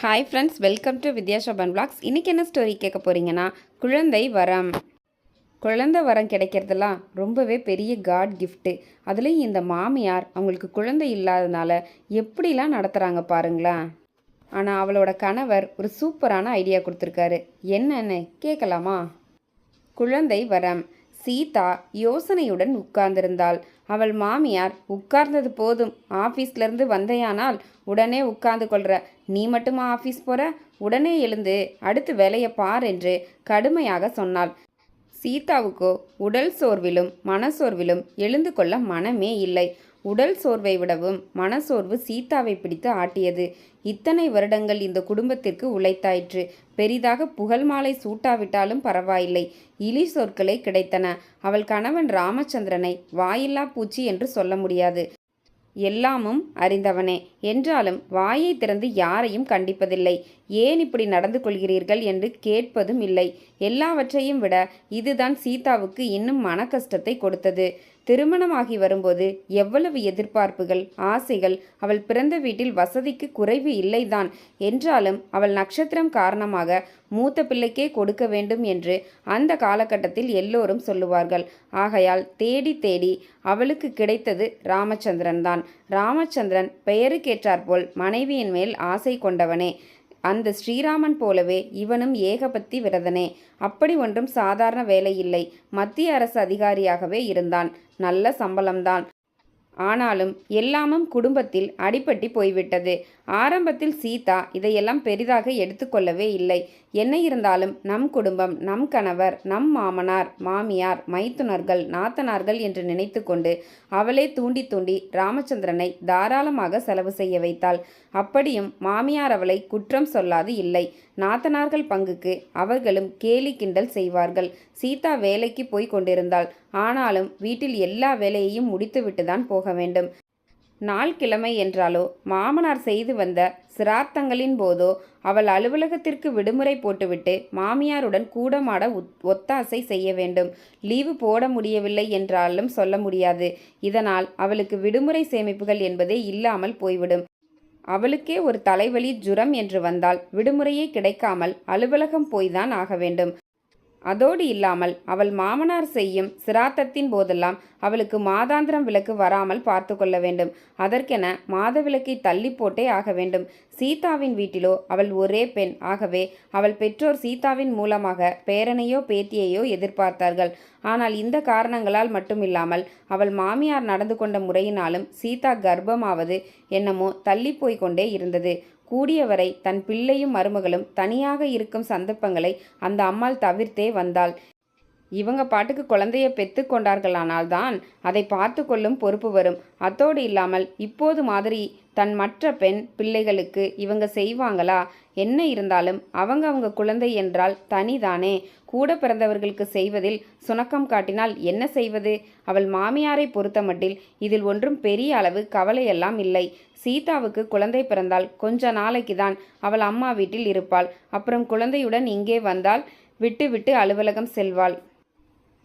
Hi friends welcome to Vidya Shoban blogs இன்றைக்கி என்ன story கேட்க போகிறீங்கன்னா குழந்தை வரம். குழந்தை வரம் கிடைக்கிறதெல்லாம் ரொம்பவே பெரிய காட் கிஃப்ட்டு அதுலேயும் இந்த மாமியார் அவங்களுக்கு குழந்தை இல்லாதனால எப்படிலாம் நடத்துகிறாங்க பாருங்களேன். ஆனால் அவளோட கணவர் ஒரு சூப்பரான ஐடியா கொடுத்துருக்காரு. என்னன்னு கேட்கலாமா? குழந்தை வரம். சீதா யோசனையுடன் உட்கார்ந்திருந்தாள். அவள் மாமியார் உட்கார்ந்தது போதும். ஆஃபீஸ்லேருந்து வந்தையானால் உடனே உட்கார்ந்து கொள்கிற நீ மட்டுமா ஆஃபீஸ் போற? உடனே எழுந்து அடுத்து வேலையை பார் என்று கடுமையாக சொன்னாள். சீதாவுக்கோ உடல் சோர்விலும் மனசோர்விலும் எழுந்து கொள்ள மனமே இல்லை. உடல் சோர்வை விடவும் மனசோர்வு சீதாவை பிடித்து ஆட்டியது. இத்தனை வருடங்கள் இந்த குடும்பத்திற்கு உழைத்தாயிற்று. பெரிதாக புகழ் மாலை சூட்டாவிட்டாலும் பரவாயில்லை. இலி சொற்களே கிடைத்தன. அவள் கணவன் ராமச்சந்திரனை வாயில்லா பூச்சி என்று சொல்ல முடியாது. எல்லாமும் அறிந்தவனே. என்றாலும் வாயை திறந்து யாரையும் கண்டிப்பதில்லை. ஏன் இப்படி நடந்து கொள்கிறீர்கள் என்று கேட்பதும் இல்லை. எல்லாவற்றையும் விட இதுதான் சீதாவுக்கு இன்னும் மன கஷ்டத்தை கொடுத்தது. திருமணமாகி வரும்போது எவ்வளவு எதிர்பார்ப்புகள் ஆசைகள் அவள் பிறந்த வீட்டில் வசதிக்கு குறைவு இல்லைதான் என்றாலும் அவள் நட்சத்திரம் காரணமாக மூத்த பிள்ளைக்கே கொடுக்க வேண்டும் என்று அந்த காலகட்டத்தில் எல்லோரும் சொல்லுவார்கள். ஆகையால் தேடி தேடி அவளுக்கு கிடைத்தது ராமச்சந்திரன் தான் ராமச்சந்திரன் பெயருக்கேற்றாற்போல் மனைவியின் மேல் ஆசை கொண்டவனே. அந்த ஸ்ரீராமன் போலவே இவனும் ஏகபத்தி விரதனே. அப்படி ஒன்றும் சாதாரண வேலை இல்லை. மத்திய அரசு அதிகாரியாகவே இருந்தான். நல்ல சம்பளம்தான். ஆனாலும் எல்லாமும் குடும்பத்தில் அடிபட்டி போய்விட்டது. ஆரம்பத்தில் சீதா இதையெல்லாம் பெரிதாக எடுத்துக்கொள்ளவே இல்லை. என்ன இருந்தாலும் நம் குடும்பம் நம் கணவர் நம் மாமனார் மாமியார் மைத்துனர்கள் நாத்தனார்கள் என்று நினைத்து கொண்டு அவளே தூண்டி தூண்டி ராமச்சந்திரனை தாராளமாக செலவு செய்ய வைத்தாள். அப்படியும் மாமியார் அவளை குற்றம் சொல்லாது இல்லை. நாத்தனார்கள் பங்குக்கு அவர்களும் கேலி கிண்டல் செய்வார்கள். சீதா வேலைக்கு போய் கொண்டிருந்தாள். ஆனாலும் வீட்டில் எல்லா வேலையையும் முடித்துவிட்டு தான் போக வேண்டும். நாள் கிழமை என்றாலோ மாமனார் செய்து வந்த சிராத்தங்களின் போதோ அவள் அலுவலகத்திற்கு விடுமுறை போட்டுவிட்டு மாமியாருடன் கூடமாட ஒத்தாசை செய்ய வேண்டும். லீவு போட முடியவில்லை என்றாலும் சொல்ல முடியாது. இதனால் அவளுக்கு விடுமுறை சேமிப்புகள் என்பதே இல்லாமல் போய்விடும். அவளுக்கே ஒரு தலைவலி ஜுரம் என்று வந்தால் விடுமுறையே கிடைக்காமல் அலுவலகம் போய்தான் ஆக வேண்டும். அதோடு இல்லாமல் அவள் மாமனார் செய்யும் சிராத்தத்தின் போதெல்லாம் அவளுக்கு மாதாந்திரம் விளக்கு வராமல் பார்த்து கொள்ள வேண்டும். அதற்கென மாத விளக்கை தள்ளி போட்டே ஆக வேண்டும். சீதாவின் வீட்டிலோ அவள் ஒரே பெண். ஆகவே அவள் பெற்றோர் சீதாவின் மூலமாக பேரனையோ பேத்தியையோ எதிர்பார்த்தார்கள். ஆனால் இந்த காரணங்களால் மட்டுமில்லாமல் அவள் மாமியார் நடந்து கொண்ட முறையினாலும் சீதா கர்ப்பமாவது என்னமோ தள்ளி போய்கொண்டே இருந்தது. கூடியவரை தன் பிள்ளையும் மருமகளும் தனியாக இருக்கும் சந்தர்ப்பங்களை அந்த அம்மாள் தவிர்த்தே வந்தாள். இவங்க பாட்டுக்கு குழந்தையை பெத்து கொண்டார்களானால்தான் அதை பார்த்து கொள்ளும் பொறுப்பு வரும். அத்தோடு இல்லாமல் இப்போது மாதிரி தன் மற்ற பெண் பிள்ளைகளுக்கு இவங்க செய்வாங்களா? என்ன இருந்தாலும் அவங்க அவங்க குழந்தை என்றால் தனிதானே. கூட பிறந்தவர்களுக்கு செய்வதில் சுணக்கம் காட்டினால் என்ன செய்வது? அவள் மாமியாரை பொறுத்தமட்டில் இதில் ஒன்றும் பெரிய அளவு கவலையெல்லாம் இல்லை. சீதாவுக்கு குழந்தை பிறந்தால் கொஞ்ச நாளைக்கு தான் அவள் அம்மா வீட்டில் இருப்பாள். அப்புறம் குழந்தையுடன் இங்கே வந்தால் விட்டு விட்டு அலுவலகம் செல்வாள்.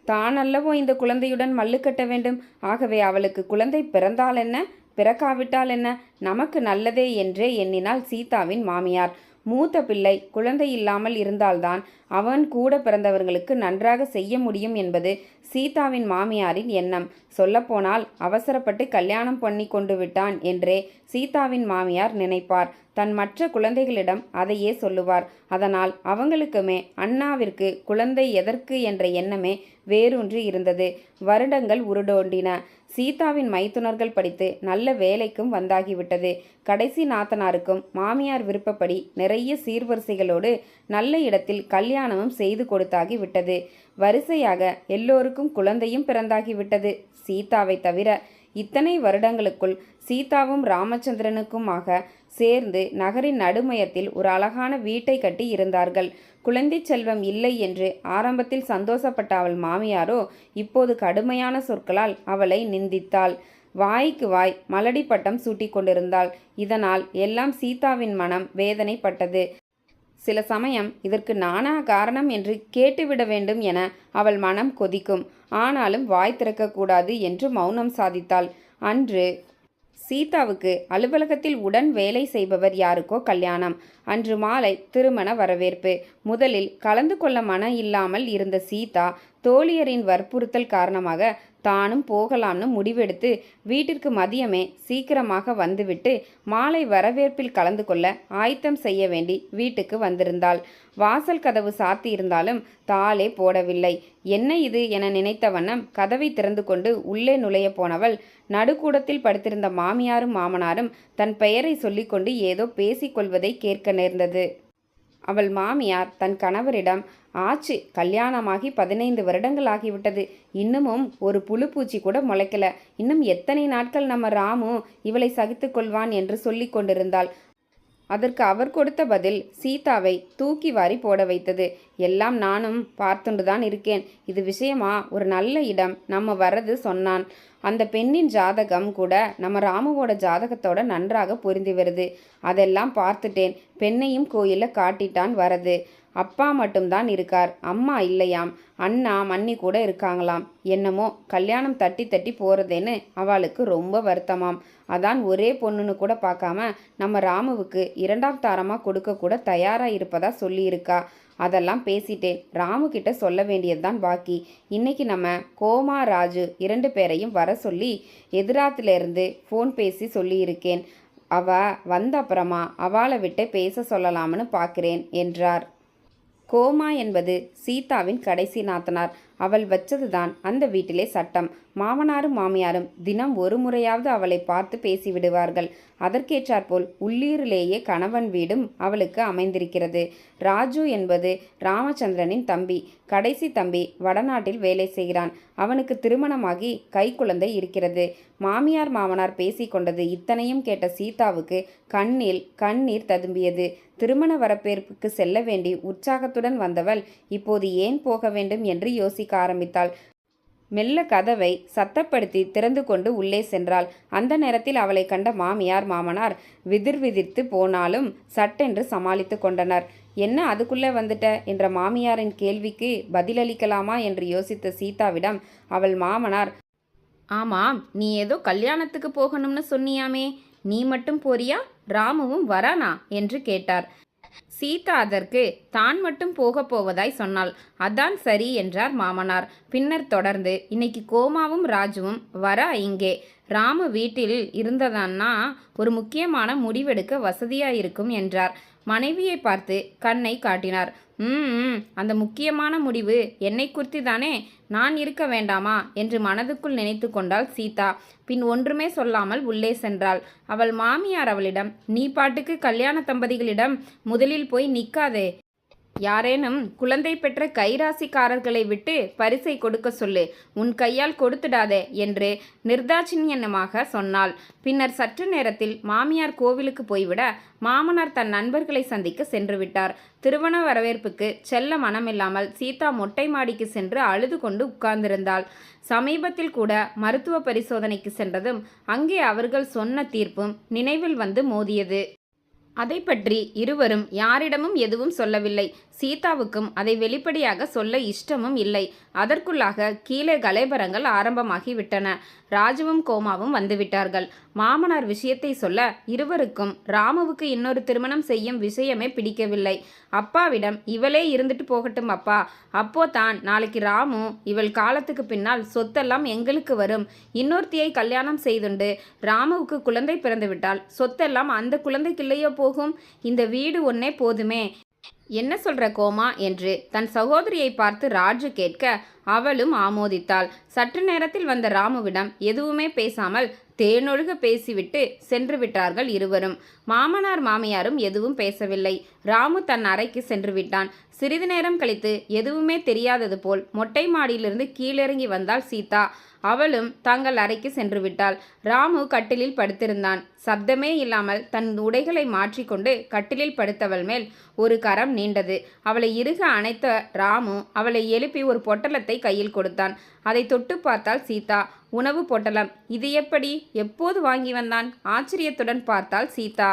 தான் அல்லவோ இந்த குழந்தையுடன் மல்லு கட்ட வேண்டும். ஆகவே அவளுக்கு குழந்தை பிறந்தால் என்ன? பிறக்காவிட்டால் என்ன? நமக்கு நல்லதே என்றே எண்ணினாள் சீதாவின் மாமியார். மூத்த பிள்ளை குழந்தை இல்லாமல் இருந்தால்தான் அவன் கூட பிறந்தவர்களுக்கு நன்றாக செய்ய முடியும் என்பது சீதாவின் மாமியாரின் எண்ணம். சொல்லப்போனால் அவசரப்பட்டு கல்யாணம் பண்ணி கொண்டு விட்டான் என்றே சீதாவின் மாமியார் நினைப்பார். தன் மற்ற குழந்தைகளிடம் அதையே சொல்லுவார். அதனால் அவங்களுக்குமே அண்ணாவிற்கு குழந்தை எதற்கு என்ற எண்ணமே வேரூன்றி இருந்தது. வருடங்கள் உருடோண்டின. சீதாவின் மைத்துனர்கள் படித்து நல்ல வேலைக்கும் வந்தாகிவிட்டது. கடைசி நாத்தனாருக்கும் மாமியார் விருப்பப்படி நிறைய சீர்வரிசைகளோடு நல்ல இடத்தில் கல்யாணமும் செய்து கொடுத்தாகி விட்டது வரிசையாக எல்லோருக்கும் குழந்தையும் பிறந்தாகிவிட்டது சீதாவை தவிர இத்தனை வருடங்களுக்குள் சீதாவும் ராமச்சந்திரனுக்குமாக சேர்ந்து நகரின் நடுமையத்தில் ஒரு அழகான வீட்டை கட்டி இருந்தார்கள். குழந்தை செல்வம் இல்லை என்று ஆரம்பத்தில் சந்தோஷப்பட்ட அவள் மாமியாரோ இப்போது கடுமையான சொற்களால் அவளை நிந்தித்தாள். வாய்க்கு வாய் மலடி பட்டம் சூட்டி கொண்டிருந்தாள். இதனால் எல்லாம் சீதாவின் மனம் வேதனைப்பட்டது. சில சமயம் இதற்கு நானா காரணம் என்று கேட்டுவிட வேண்டும் என அவள் மனம் கொதிக்கும். ஆனாலும் வாய் திறக்கக்கூடாது என்று மௌனம் சாதித்தாள். அன்று சீதாவுக்கு அலுவலகத்தில் உடன் வேலை செய்பவர் யாருக்கோ கல்யாணம். அன்று மாலை திருமண வரவேற்பு. முதலில் கலந்து கொள்ள மன இல்லாமல் இருந்த சீதா தோழியரின் வற்புறுத்தல் காரணமாக தானும் போகலாம்னு முடிவெடுத்து வீட்டிற்கு மதியமே சீக்கிரமாக வந்துவிட்டு மாலை வரவேற்பில் கலந்து கொள்ள ஆயத்தம் செய்ய வேண்டி வீட்டுக்கு வந்திருந்தாள். வாசல் கதவு சாத்தியிருந்தாலும் தாளே போடவில்லை. என்ன இது? என நினைத்த வண்ணம் கதவை திறந்து கொண்டு உள்ளே நுழைய போனவள் நடுக்கூடத்தில் படுத்திருந்த மாமியாரும் மாமனாரும் தன் பெயரை சொல்லிக்கொண்டு ஏதோ பேசிக்கொள்வதை கேட்க நேர்ந்தது. அவள் மாமியார் தன் கணவரிடம் ஆச்சு. கல்யாணமாகி பதினைந்து வருடங்கள் ஆகிவிட்டது. இன்னமும் ஒரு புழுப்பூச்சி கூட முளைக்கல. இன்னும் எத்தனை நாட்கள் நம்ம ராமு இவளை சகித்து கொள்வான் என்று சொல்லி கொண்டிருந்தாள். அதற்கு அவர் கொடுத்த பதில் சீதாவை தூக்கி வாரி போட வைத்தது. எல்லாம் நானும் பார்த்துண்டு தான் இருக்கேன். இது விஷயமா? ஒரு நல்ல இடம். நம்ம வர்றது சொன்னான். அந்த பெண்ணின் ஜாதகம் கூட நம்ம ராமுவோட ஜாதகத்தோட நன்றாக பொருந்தி வருது. அதெல்லாம் பார்த்துட்டேன். பெண்ணையும் கோயிலில் காட்டிட்டான் வரது. அப்பா மட்டும்தான் இருக்கார். அம்மா இல்லையாம். அண்ணா மன்னி கூட இருக்காங்களாம். என்னமோ கல்யாணம் தட்டி தட்டி போகிறதேன்னு அவளுக்கு ரொம்ப வருத்தமாம். அதான் ஒரே பொண்ணுன்னு கூட பார்க்காம நம்ம ராமுவுக்கு இரண்டாம் தாரமாக கொடுக்க கூட தயாராக இருப்பதா சொல்லியிருக்கா. அதெல்லாம் பேசிட்டேன் ராமு கிட்ட சொல்ல வேண்டியதுதான் பாக்கி. இன்னைக்கு நம்ம கோமா ராஜு இரண்டு பேரையும் வர சொல்லி எதிராத்திலிருந்து ஃபோன் பேசி சொல்லியிருக்கேன். அவ வந்த அப்புறமா அவளை விட்டு பேச சொல்லலாம்னு பார்க்கிறேன் என்றார். கோமா என்பது சீதாவின் கடைசி நாத்தனார். அவள் வச்சதுதான் அந்த வீட்டிலே சட்டம். மாமனாரும் மாமியாரும் தினம் ஒரு முறையாவது அவளை பார்த்து பேசிவிடுவார்கள். அதற்கேற்றாற்போல் உள்ளீரிலேயே கணவன் வீடும் அவளுக்கு அமைந்திருக்கிறது. ராஜு என்பது ராமச்சந்திரனின் தம்பி. கடைசி தம்பி வடநாட்டில் வேலை செய்கிறான். அவனுக்கு திருமணமாகி கைக்குழந்தை இருக்கிறது. மாமியார் மாமனார் பேசிக்கொண்டது இத்தனையும் கேட்ட சீதாவுக்கு கண்ணில் கண்ணீர் ததும்பியது. திருமண வரப்பேற்புக்கு செல்ல வேண்டி உற்சாகத்துடன் வந்தவள் இப்போது ஏன் போக வேண்டும்? என்று யோசிக்க ஆரம்பித்தாள். மெல்ல கதவை சத்தப்படுத்தி திறந்து கொண்டு உள்ளே சென்றாள். அந்த நேரத்தில் அவளை கண்ட மாமியார் மாமனார் விதிர் விதிர்த்து போனாலும் சட்டென்று சமாளித்து கொண்டனர். என்ன அதுக்குள்ளே வந்துட்ட என்ற மாமியாரின் கேள்விக்கு பதிலளிக்கலாமா என்று யோசித்த சீதாவிடம் அவள் மாமனார் ஆமாம் நீ ஏதோ கல்யாணத்துக்கு போகணும்னு சொன்னியாமே. நீ மட்டும் போறியா? ராமுவும் வரானா என்று கேட்டார். சீதா அதற்கு தான் மட்டும் போகப் போவதாய் சொன்னாள். அதான் சரி என்றார் மாமனார். பின்னர் தொடர்ந்து இன்னைக்கு கோமாவும் ராஜுவும் வர இங்கே. ராமு வீட்டில் இருந்ததான்னா ஒரு முக்கியமான முடிவெடுக்க வசதியாக இருக்கும் என்றார். மனைவியை பார்த்து கண்ணை காட்டினார். ம் அந்த முக்கியமான முடிவு என்னை குறித்து தானே நான் இருக்க வேண்டாமா? என்று மனதுக்குள் நினைத்து கொண்டாள் சீதா. பின் ஒன்றுமே சொல்லாமல் உள்ளே சென்றாள். அவள் மாமியார் அவளிடம் நீ பாட்டுக்கு கல்யாண தம்பதிகளிடம் முதலில் போய் நிற்காதே யாரேனும் குழந்தை பெற்ற கைராசிக்காரர்களை விட்டு பரிசை கொடுக்க சொல்லு. உன் கையால் கொடுத்துடாதே என்று நிர்தாட்சிணியமாக சொன்னாள். பின்னர் சற்று நேரத்தில் மாமியார் கோவிலுக்கு போய்விட மாமனார் தன் நண்பர்களை சந்திக்க சென்று விட்டார். திருமண வரவேற்புக்கு செல்ல மனமில்லாமல் சீதா மொட்டை மாடிக்கு சென்று அழுது கொண்டு உட்கார்ந்திருந்தாள். சமீபத்தில் கூட மருத்துவ பரிசோதனைக்கு சென்றதும் அங்கே அவர்கள் சொன்ன தீர்ப்பும் நினைவில் வந்து மோதியது. அதை பற்றி இருவரும் யாரிடமும் எதுவும் சொல்லவில்லை. சீதாவுக்கும் அதை வெளிப்படையாக சொல்ல இஷ்டமும் இல்லை. அதற்குள்ளாக கீழே கலைபரங்கள் ஆரம்பமாகிவிட்டன. ராஜுவும் கோமாவும் வந்துவிட்டார்கள். மாமனார் விஷயத்தை சொல்ல இருவருக்கும் ராமுவுக்கு இன்னொரு திருமணம் செய்யும் விஷயமே பிடிக்கவில்லை. அப்பாவிடம் இவளே இருந்துட்டு போகட்டும் அப்பா. அப்போ தான் நாளைக்கு ராமு இவள் காலத்துக்கு பின்னால் சொத்தெல்லாம் எங்களுக்கு வரும். இன்னொருத்தியை கல்யாணம் செய்துண்டு ராமுவுக்கு குழந்தை பிறந்துவிட்டால் சொத்தெல்லாம் அந்த குழந்தைக்கு இல்லையோ போகும். இந்த வீடு ஒன்னே போதுமே. என்ன சொல்ற கோமா? என்று தன் சகோதரியை பார்த்து ராஜு கேட்க அவளும் ஆமோதித்தாள். சற்று நேரத்தில் வந்த ராமுவிடம் எதுவுமே பேசாமல் தேனொழுக பேசிவிட்டு சென்று விட்டார்கள் இருவரும். மாமனார் மாமியாரும் எதுவும் பேசவில்லை. ராமு தன் அறைக்கு சென்று விட்டான். சிறிது நேரம் கழித்து எதுவுமே தெரியாதது போல் மொட்டை மாடியிலிருந்து கீழிறங்கி வந்தாள் சீதா. அவளும் தங்கள் அறைக்கு சென்று விட்டாள். ராமு கட்டிலில் படுத்திருந்தான். சப்தமே இல்லாமல் தன் உடைகளை மாற்றிக்கொண்டு கட்டிலில் படுத்தவள் மேல் ஒரு கரம் நீண்டது. அவளை இறுக அணைத்த ராமு அவளை எழுப்பி ஒரு பொட்டலத்தை கையில் கொடுத்தான். அதை தொட்டு பார்த்தாள் சீதா. உணவு பொட்டலம். இது எப்படி? எப்போது வாங்கி வந்தான்? ஆச்சரியத்துடன் பார்த்தாள் சீதா.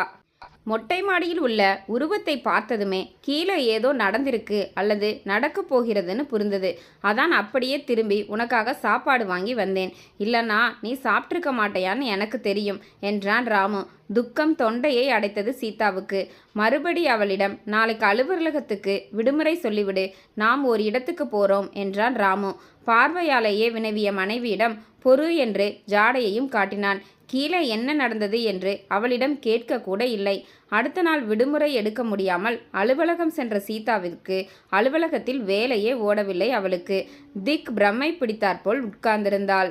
மொட்டை மாடியில் உள்ள உருவத்தை பார்த்ததுமே கீழே ஏதோ நடந்திருக்கு அல்லது நடக்கப் போகிறதுன்னு புரிந்தது. அதான் அப்படியே திரும்பி உனக்காக சாப்பாடு வாங்கி வந்தேன். இல்லைனா நீ சாப்பிட்ருக்க மாட்டையான்னு எனக்கு தெரியும் என்றான் ராமு. துக்கம் தொண்டையை அடைத்தது சீதாவுக்கு. மறுபடி அவளிடம் நாளைக்கு அலுவலகத்துக்கு விடுமுறை சொல்லிவிடு. நாம் ஒரு இடத்துக்கு போறோம் என்றான் ராமு. பார்வையாலேயே வினவிய மனைவியிடம் பொறு என்று ஜாடையையும் காட்டினான். கீழே என்ன நடந்தது என்று அவளிடம் கேட்க கூட இல்லை. அடுத்த நாள் விடுமுறை எடுக்க முடியாமல் அலுவலகம் சென்ற சீதாவிற்கு அலுவலகத்தில் வேலையே ஓடவில்லை அவளுக்கு. திக் பிரம்மை பிடித்தாற்போல் உட்கார்ந்திருந்தாள்.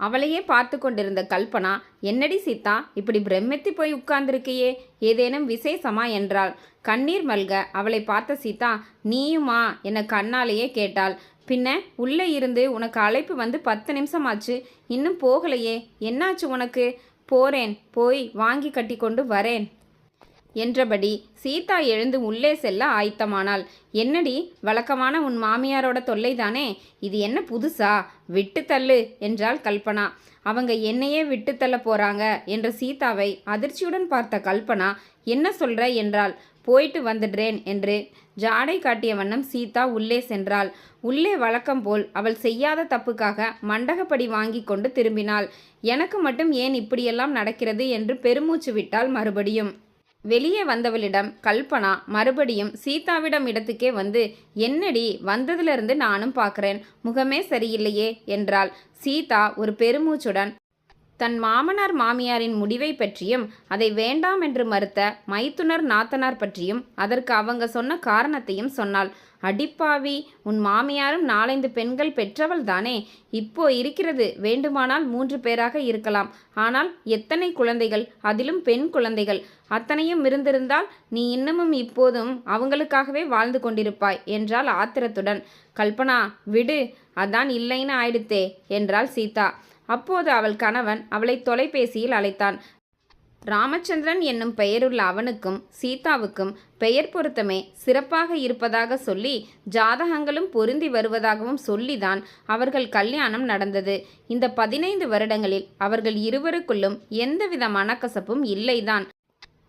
அவளையே பார்த்து கொண்டிருந்த கல்பனா என்னடி சீதா இப்படி பிரமித்து போய் உட்கார்ந்திருக்கையே? ஏதேனும் விசேஷமா? என்றாள். கண்ணீர் மல்க அவளை பார்த்த சீதா நீயுமா? என கண்ணாலேயே கேட்டாள். பின்ன உள்ளே இருந்து உனக்கு அழைப்பு வந்து பத்து நிமிஷம் ஆச்சு இன்னும் போகலையே. என்னாச்சு உனக்கு? போறேன். போய் வாங்கி கட்டி கொண்டு வரேன். என்றபடி சீதா எழுந்து உள்ளே செல்ல ஆயத்தமானாள். என்னடி? வழக்கமான உன் மாமியாரோட தொல்லைதானே? இது என்ன புதுசா? விட்டு தள்ளு என்றாள் கல்பனா. அவங்க என்னையே விட்டு தள்ள போறாங்க என்ற சீதாவை அதிர்ச்சியுடன் பார்த்த கல்பனா என்ன சொல்ற? என்றாள். போயிட்டு வந்துடுறேன் என்று ஜாடை காட்டிய வண்ணம் சீதா உள்ளே சென்றாள். உள்ளே வழக்கம் போல் அவள் செய்யாத தப்புக்காக மண்டகப்படி வாங்கி கொண்டு திரும்பினாள். எனக்கு மட்டும் ஏன் இப்படியெல்லாம் நடக்கிறது என்று பெருமூச்சு விட்டாள் மறுபடியும். வெளியே வந்தவளிடம் கல்பனா மறுபடியும் சீதாவிடம் இடத்துக்கே வந்து என்னடி வந்ததிலிருந்து நானும் பார்க்குறேன். முகமே சரியில்லையே என்றாள். சீதா ஒரு பெருமூச்சுடன் தன் மாமனார் மாமியாரின் முடிவை பற்றியும் அதை வேண்டாம் என்று மறுத்த மைத்துனர் நாத்தனார் பற்றியும் அதற்கு அவங்க சொன்ன காரணத்தையும் சொன்னாள். அடிப்பாவி உன் மாமியாரும் நாலைந்து பெண்கள் பெற்றவள் தானே? இப்போ இருக்கிறது வேண்டுமானால் மூன்று பேராக இருக்கலாம். ஆனால் எத்தனை குழந்தைகள்? அதிலும் பெண் குழந்தைகள். அத்தனையும் இருந்திருந்தால் நீ இன்னமும் இப்போதும் அவங்களுக்காகவே வாழ்ந்து கொண்டிருப்பாய் என்றாள் ஆத்திரத்துடன். கல்பனா விடு அதான் இல்லைன்னு ஆயிடுத்தே என்றாள் சீதா. அப்போது அவள் கணவன் அவளை தொலைபேசியில் அழைத்தான். ராமச்சந்திரன் என்னும் பெயருள்ள அவனுக்கும் சீதாவுக்கும் பெயர் பொருத்தமே சிறப்பாக இருப்பதாக சொல்லி ஜாதகங்களும் பொருந்தி வருவதாகவும் சொல்லிதான் அவர்கள் கல்யாணம் நடந்தது. இந்த பதினைந்து வருடங்களில் அவர்கள் இருவருக்குள்ளும் எந்தவித மனக்கசப்பும் இல்லைதான்.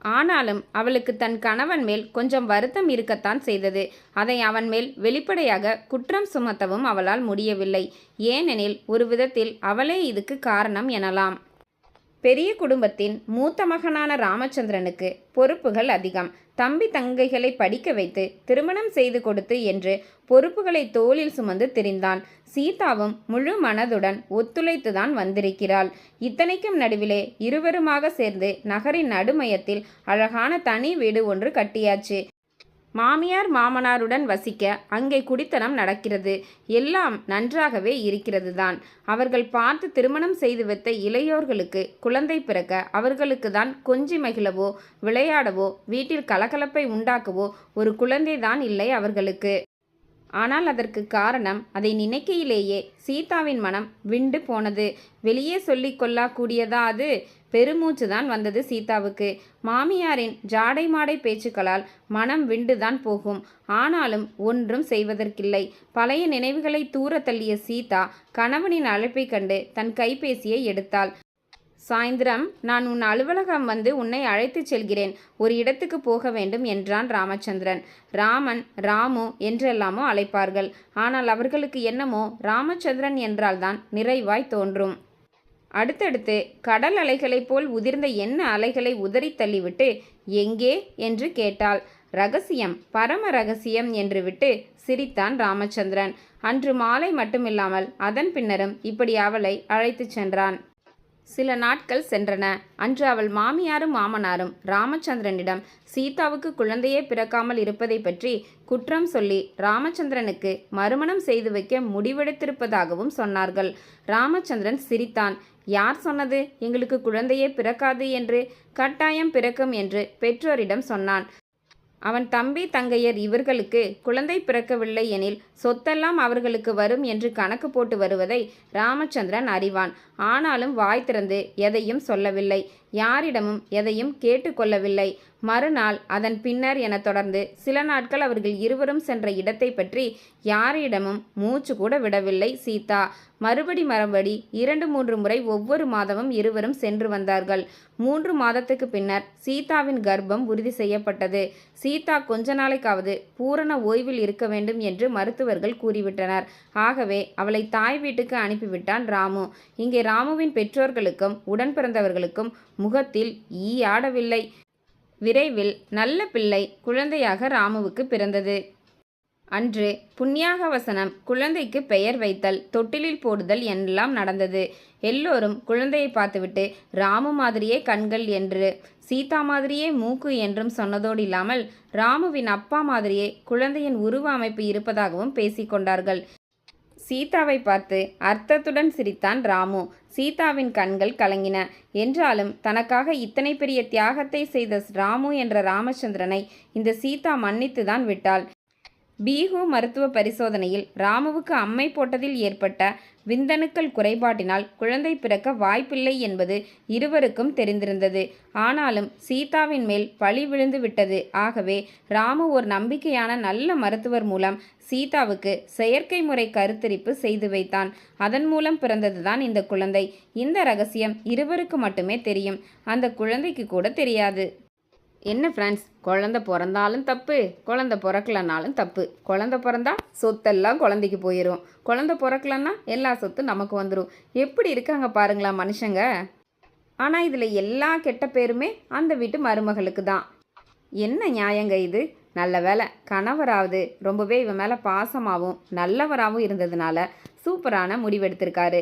ஆனாலும் அவளுக்கு தன் கணவன் மேல் கொஞ்சம் வருத்தம் இருக்கத்தான் செய்தது. அதை அவன் மேல் வெளிப்படையாக குற்றம் சுமத்தவும் அவளால் முடியவில்லை. ஏனெனில் ஒரு விதத்தில் அவளே இதுக்கு காரணம் எனலாம். பெரிய குடும்பத்தின் மூத்த மகனான ராமச்சந்திரனுக்கு பொறுப்புகள் அதிகம். தம்பி தங்கைகளை படிக்க வைத்து திருமணம் செய்து கொடுத்து என்று பொறுப்புகளை தோளில் சுமந்து திரிந்தான். சீதாவும் முழு மனதுடன் ஒத்துழைத்துதான் வந்திருக்கிறாள். இத்தனைக்கும் நடுவிலே இருவருமாக சேர்ந்து நகரின் நடுமையத்தில் அழகான தனி வீடு ஒன்று கட்டியாச்சு. மாமியார் மாமனாருடன் வசிக்க அங்கே குடித்தனம் நடக்கிறது. எல்லாம் நன்றாகவே இருக்கிறது தான் அவர்கள் பார்த்து திருமணம் செய்து வைத்த இளையோர்களுக்கு குழந்தை பிறக்க அவர்களுக்கு தான் கொஞ்சி மகிழவோ விளையாடவோ வீட்டில் கலகலப்பை உண்டாக்கவோ ஒரு குழந்தை தான் இல்லை அவர்களுக்கு. ஆனால் அதற்கு காரணம் அதை நினைக்கையிலேயே சீதாவின் மனம் விண்டு போனது. வெளியே சொல்லி கொள்ளக்கூடியதா அது? பெருமூச்சு தான் வந்தது சீதாவுக்கு. மாமியாரின் ஜாடை மாடை பேச்சுக்களால் மனம் விண்டுதான் போகும். ஆனாலும் ஒன்றும் செய்வதற்கில்லை. பழைய நினைவுகளை தூர தள்ளிய சீதா கணவனின் அழைப்பை கண்டு தன் கைபேசியை எடுத்தாள். சாயந்திரம் நான் உன் அலுவலகம் வந்து உன்னை அழைத்துச் செல்கிறேன். ஒரு இடத்துக்கு போக வேண்டும் என்றான் ராமச்சந்திரன். ராமன் ராமு என்றெல்லாமோ அழைப்பார்கள். ஆனால் அவர்களுக்கு என்னமோ ராமச்சந்திரன் என்றால்தான் நிறைவாய் தோன்றும். அடுத்தடுத்து கடல் அலைகளைப் போல் உதிர்ந்த என்ன அலைகளை உதறி தள்ளிவிட்டு எங்கே? என்று கேட்டாள். ரகசியம் பரம ரகசியம் என்று விட்டு சிரித்தான் ராமச்சந்திரன். அன்று மாலை மட்டுமில்லாமல் அதன் பின்னரும் இப்படி அவளை அழைத்துச் சென்றான். சில நாட்கள் சென்றன. அன்று அவள் மாமியாரும் மாமனாரும் ராமச்சந்திரனிடம் சீதாவுக்கு குழந்தையே பிறக்காமல் இருப்பதை பற்றி குற்றம் சொல்லி ராமச்சந்திரனுக்கு மறுமணம் செய்து வைக்க முடிவெடுத்திருப்பதாகவும் சொன்னார்கள். ராமச்சந்திரன் சிரித்தான். யார் சொன்னது? எங்களுக்கு குழந்தையே பிறக்காது என்று கட்டாயம் பிறக்கும் என்று பெற்றோரிடம் சொன்னான். அவன் தம்பி தங்கையர் இவர்களுக்கு குழந்தை பிறக்கவில்லை எனில் சொத்தெல்லாம் அவர்களுக்கு வரும் என்று கணக்கு போட்டு வருவதை ராமச்சந்திரன் அறிவான். ஆனாலும் வாய் திறந்து எதையும் சொல்லவில்லை. யாரிடமும் எதையும் கேட்டுக்கொள்ளவில்லை. மறுநாள் அதன் பின்னர் என தொடர்ந்து சில நாட்கள் அவர்கள் இருவரும் சென்ற இடத்தை பற்றி யாரிடமும் மூச்சு கூட விடவில்லை சீதா. மறுபடி மறுபடி இரண்டு மூன்று முறை ஒவ்வொரு மாதமும் இருவரும் சென்று வந்தார்கள். மூன்று மாதத்துக்கு பின்னர் சீதாவின் கர்ப்பம் உறுதி செய்யப்பட்டது. சீதா கொஞ்ச நாளைக்காவது பூரண ஓய்வில் இருக்க வேண்டும் என்று மருத்துவர்கள் கூறிவிட்டனர். ஆகவே அவளை தாய் வீட்டுக்கு அனுப்பிவிட்டான் ராமு. இங்கே ராமுவின் பெற்றோர்களுக்கும் உடன் பிறந்தவர்களுக்கும் முகத்தில் ஈ ஆடவில்லை. விரைவில் நல்ல பிள்ளை குழந்தையாக ராமுவுக்கு பிறந்தது. அன்று புண்ணியாக வசனம் குழந்தைக்கு பெயர் வைத்தல் தொட்டிலில் போடுதல் எல்லாம் நடந்தது. எல்லோரும் குழந்தையை பார்த்துவிட்டு ராமு மாதிரியே கண்கள் என்று சீதா மாதிரியே மூக்கு என்றும் சொன்னதோடு இல்லாமல் ராமுவின் அப்பா மாதிரியே குழந்தையின் உருவ அமைப்பு இருப்பதாகவும் பேசிக்கொண்டார்கள். சீதாவை பார்த்து அர்த்தத்துடன் சிரித்தான் ராமு. சீதாவின் கண்கள் கலங்கின. என்றாலும் தனக்காக இத்தனை பெரிய தியாகத்தை செய்த ராமு என்ற ராமச்சந்திரனை இந்த சீதா மன்னித்துதான் விட்டாள். பீகு மருத்துவ பரிசோதனையில் ராமுவுக்கு அம்மை போட்டதில் ஏற்பட்ட விந்தணுக்கள் குறைபாட்டினால் குழந்தை பிறக்க வாய்ப்பில்லை என்பது இருவருக்கும் தெரிந்திருந்தது. ஆனாலும் சீதாவின் மேல் பழி விழுந்து விட்டது. ஆகவே ராமு ஒரு நம்பிக்கையான நல்ல மருத்துவர் மூலம் சீதாவுக்கு செயற்கை முறை கருத்தரிப்பு செய்து வைத்தான். அதன் மூலம் பிறந்ததுதான் இந்த குழந்தை. இந்த ரகசியம் இருவருக்கு மட்டுமே தெரியும். அந்த குழந்தைக்கு கூட தெரியாது. என்ன ஃப்ரெண்ட்ஸ் குழந்த பிறந்தாலும் தப்பு குழந்த பிறக்கலனாலும் தப்பு. குழந்த பிறந்தா சொத்தெல்லாம் குழந்தைக்கு போயிடும் குழந்த பிறக்கலன்னா எல்லா சொத்தும் நமக்கு வந்துடும் எப்படி இருக்காங்க பாருங்களா மனுஷங்க? ஆனால் இதில் எல்லா கெட்ட பேருமே அந்த வீட்டு மருமகளுக்கு தான். என்ன நியாயங்க இது? நல்ல வேலை கணவராவது ரொம்பவே இவன் மேலே பாசமாகவும் நல்லவராகவும் இருந்ததுனால சூப்பரான முடிவெடுத்திருக்காரு.